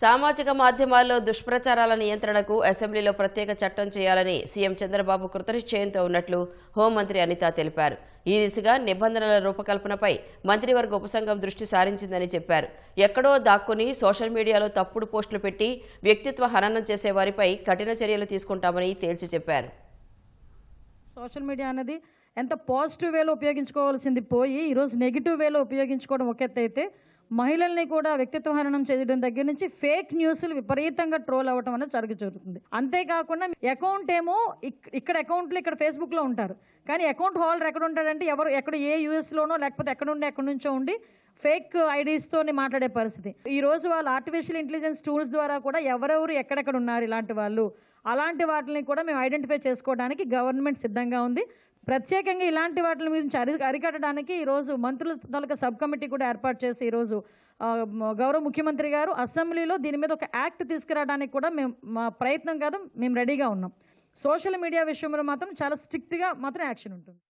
సామాజిక మాధ్యమాల్లో దుష్ప్రచారాల నియంత్రణకు అసెంబ్లీలో ప్రత్యేక చట్టం చేయాలని సీఎం చంద్రబాబు కృతనిశ్చయంతో ఉన్నట్లు హోంమంత్రి అనిత తెలిపారు. ఈ దిశగా నిబంధనల రూపకల్పనపై మంత్రివర్గ ఉపసంఘం దృష్టి సారించిందని చెప్పారు. ఎక్కడో దాక్కుని సోషల్ మీడియాలో తప్పుడు పోస్టులు పెట్టి వ్యక్తిత్వ హననం చేసే వారిపై కఠిన చర్యలు తీసుకుంటామని తేల్చి చెప్పారు. సోషల్ మీడియా అనేది ఎంత పాజిటివ్ వేలో ఉపయోగించుకోవాల్సింది పోయి ఈరోజు నెగిటివ్ వేలో ఉపయోగించుకోవడం ఒక ఎత్తు అయితే మహిళల్ని కూడా వ్యక్తిత్వ హరణం చేయడం దగ్గర నుంచి ఫేక్ న్యూస్లు విపరీతంగా ట్రోల్ అవ్వడం అనేది జరుగు జరుగుతుంది. అంతేకాకుండా అకౌంట్ ఏమో ఇక్కడ అకౌంట్లు ఇక్కడ ఫేస్బుక్లో ఉంటారు. కానీ అకౌంట్ హోల్డర్ ఎక్కడ ఉంటాడంటే ఎవరు ఎక్కడ ఏ యూఎస్లోనో లేకపోతే ఎక్కడ ఉండి ఎక్కడి నుంచో ఉండి ఫేక్ ఐడీస్తోని మాట్లాడే పరిస్థితి. ఈ రోజు వాళ్ళు ఆర్టిఫిషియల్ ఇంటెలిజెన్స్ టూల్స్ ద్వారా కూడా ఎవరెవరు ఎక్కడెక్కడ ఉన్నారు ఇలాంటి వాళ్ళు. అలాంటి వాటిని కూడా మేము ఐడెంటిఫై చేసుకోవడానికి గవర్నమెంట్ సిద్ధంగా ఉంది. ప్రత్యేకంగా ఇలాంటి వాటిని గురించి అరి అరికట్టడానికి ఈరోజు మంత్రుల తాలూకా సబ్ కమిటీ కూడా ఏర్పాటు చేసి ఈరోజు గౌరవ ముఖ్యమంత్రి గారు అసెంబ్లీలో దీని మీద ఒక యాక్ట్ తీసుకురావడానికి కూడా మేము మా ప్రయత్నం కాదు మేము రెడీగా ఉన్నాం. సోషల్ మీడియా విషయంలో మాత్రం చాలా స్ట్రిక్ట్గా మాత్రం యాక్షన్ ఉంటుంది.